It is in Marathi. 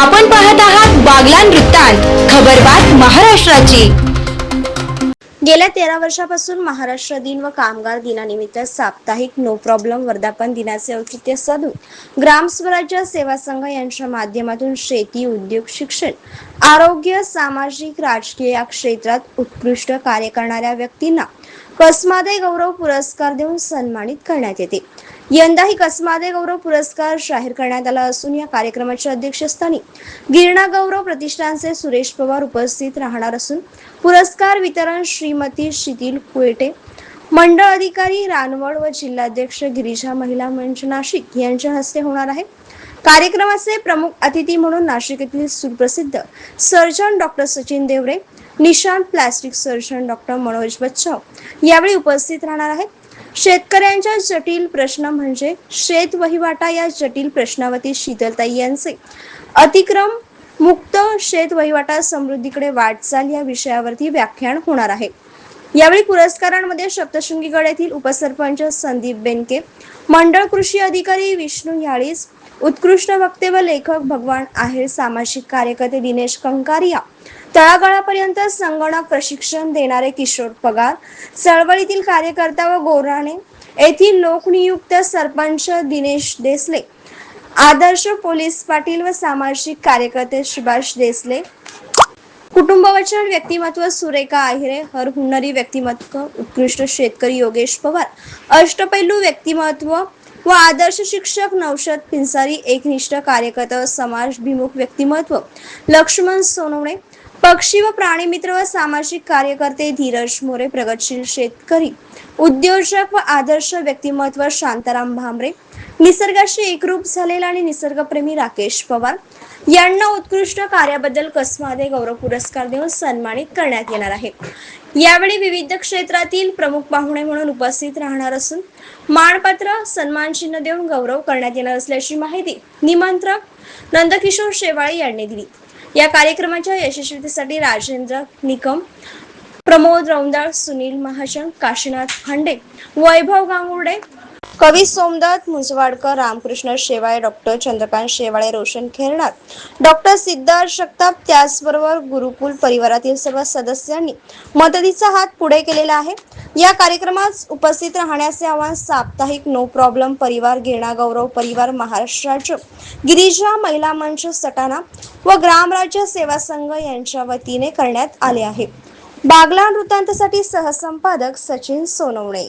आपण पाहत आहात बागलान वृत्तांत खबरबात महाराष्ट्राची. गेल्या तेरा वर्षापासून महाराष्ट्र दिन व कामगार दिनानिमित्त साप्ताहिक नो प्रॉब्लेम वर्धापन दिनाचे औचित्य साधून ग्राम स्वराज्य सेवा संघ यांच्या माध्यमातून शेती उद्योग शिक्षण आरोग्य सामाजिक राजकीय या क्षेत्रात उत्कृष्ट कार्य करणाऱ्या व्यक्तींना कसमादे गौरव पुरस्कार देऊन सन्मानित करण्यात येते. यंदाही कसमादे गौरव पुरस्कार जाहीर करण्यात आला असून या कार्यक्रमाच्या अध्यक्षस्थानी गिरणा गौरव प्रतिष्ठानचे सुरेश पवार उपस्थित राहणार असून पुरस्कार वितरण श्रीमती शिथिल कुएटे मंडळ अधिकारी रानवड व जिल्हाध्यक्ष गिरिजा महिला मंच नाशिक यांच्या हस्ते होणार आहे. कार्यक्रमाचे प्रमुख अतिथी म्हणून नाशिक येथील सुप्रसिद्ध surgeon doctor Sachin Deore Nishant plastic surgeon doctor Manoj Bachhav यावेळी उपस्थित राहणार आहेत. शेतकऱ्यांच्या जटिल प्रश्न म्हणजे शेत वहिवाटा या जटिल प्रश्नावरती शीतलताई यांचे. अतिक्रम मुक्त शेत वहिवाटा समृद्धीकडे वाटचाल या विषयावरती व्याख्यान होणार आहे. यावेळी पुरस्कारांमध्ये सप्तशृंगीगड येथील उपसरपंच संदीप बेनके मंडळ कृषी अधिकारी विष्णू याळीस उत्कृष्ट वक्ते व लेखक भगवान आहेर सामाजिक कार्यकर्ते दिनेश कंकारिया. तळागाळापर्यंत संगणक प्रशिक्षण देणारे किशोर पगार चळवळीतील कार्यकर्ता व गोराणे. येथील लोकनियुक्त सरपंच दिनेश देसले आदर्श पोलीस पाटील व सामाजिक कार्यकर्ते सुभाष देसले. कुटुंबवचन व्यक्तिमत्व सुरेखा आहिरे हर हुन्नरी व्यक्तिमत्व उत्कृष्ट शेतकरी योगेश पवार. अष्टपैलू व्यक्तिमत्व व आदर्श शिक्षक नौशद पिंसारी एकनिष्ठ कार्यकर्ता समाजभिमुख व्यक्तिमत्व लक्ष्मण सोनवणे पक्षी व प्राणी मित्र व सामाजिक कार्यकर्ते धीरज मोरे प्रगतशील शेतकरी उद्योजक व आदर्श व्यक्तिमत्व शांताराम भांबरे निसर्गाशी एकरूप झालेला आणि निसर्गप्रेमी राकेश पवार यांना उत्कृष्ट कार्याबद्दल कसमादे गौरव पुरस्कार देऊन सन्मानित करण्यात येणार आहे. यावेळी विविध क्षेत्रातील प्रमुख पाहुणे म्हणून उपस्थित राहणार असून मानपत्र सन्मानचिन्ह देऊन गौरव करण्यात येणार असल्याची माहिती निमंत्रक नंदकिशोर शेवाळे यांनी दिली. या कार्यक्रमाच्या यशस्वीतेसाठी राजेंद्र निकम प्रमोद रौंदाळ सुनील महाजन काशीनाथ खांडे वैभव गांगुर्डे कवी सोमदत्त मुंजवाडकर रामकृष्ण शेवाळे डॉक्टर चंद्रकांत शेवाळे रोशन खेरणार डॉक्टर सिद्धार्थ जगताप त्याचबरोबर गुरुकुल परिवारातील सर्व सदस्यांनी मदतीचा हात पुढे केलेला आहे. या कार्यक्रमात उपस्थित राहण्याचे आवाहन साप्ताहिक नो प्रॉब्लेम परिवार गिरणा गौरव परिवार महाराष्ट्राचे गिरिजा महिला मंच सटाणा व ग्रामराज्य सेवा संघ यांच्या वतीने करण्यात आले आहे. बागला वृत्तांतसाठी सहसंपादक सचिन सोनवणे.